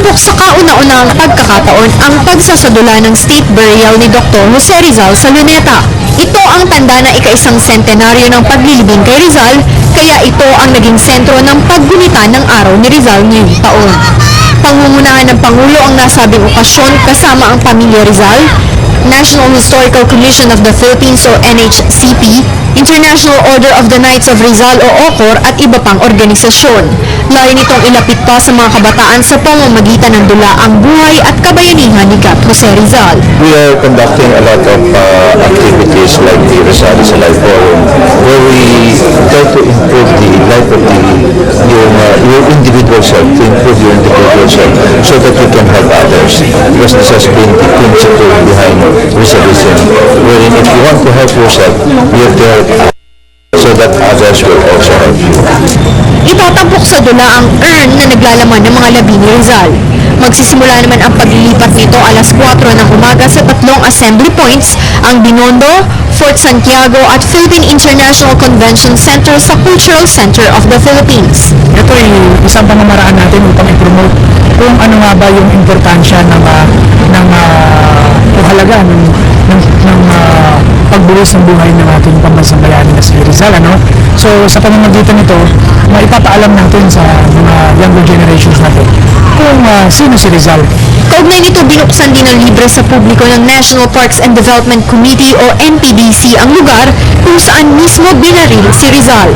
Tampok sa kauna-unahang pagkakataon ang pagsasadula ng state burial ni Dr. Jose Rizal sa Luneta. Ito ang tanda na ika-isang sentenaryo ng paglilibing kay Rizal, kaya ito ang naging sentro ng paggunita ng araw ni Rizal ngayong taon. Pangungunahan ng Pangulo ang nasabing okasyon kasama ang pamilya Rizal, National Historical Commission of the Philippines o NHCP, International Order of the Knights of Rizal o OCOR at iba pang organisasyon. Layo nitong ilapit pa sa mga kabataan sa pamamagitan ng dula ang buhay at kabayanihan ni Gat Jose Rizal. We are conducting a lot of uh, activities like the Rosales Life Forum where we your individual self, to improve your individual self so that you can help others. Because this has been the principle behind Rizalism, wherein if you want to help yourself, you have to help so that others will also help you. Itatampok sa dula ang urn na naglalaman ng mga labi ni Rizal. Magsisimula naman ang paglilipat nito alas 4 ng umaga sa tatlong assembly points, ang Binondo, Fort Santiago at Philippine International Convention Center sa Cultural Center of the Philippines. ito isang pamamaraan natin upang i-promote kung ano nga ba yung importansya ng uh, ng uh, o halaga ng ng, ng uh, pagbuwis ng buhay ng ating pambansang bayani na si Rizal ano so sa pamamagitan nito maipapaalam natin sa mga younger generations natin kung uh, sino si Rizal Kaugnay nito, binuksan din ng libre sa publiko ng National Parks and Development Committee o NPDC ang lugar kung saan mismo binaril si Rizal.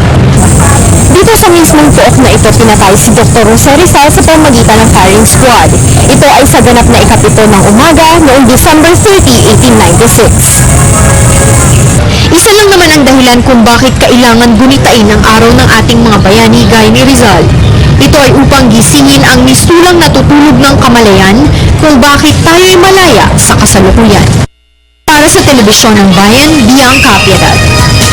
Sa mismong pook na ito, pinatay si Dr. Jose Rizal sa pamagitan ng firing squad. Ito ay sa ganap na ikapito ng umaga noong December 30, 1896. Isa lang naman ang dahilan kung bakit kailangan gunitain ang araw ng ating mga bayani gaya ni Rizal. Ito ay upang gisingin ang mistulang natutulog ng kamalayan kung bakit tayo'y malaya sa kasalukuyan. Para sa Telebisyon ng Bayan, Bianca Piedad.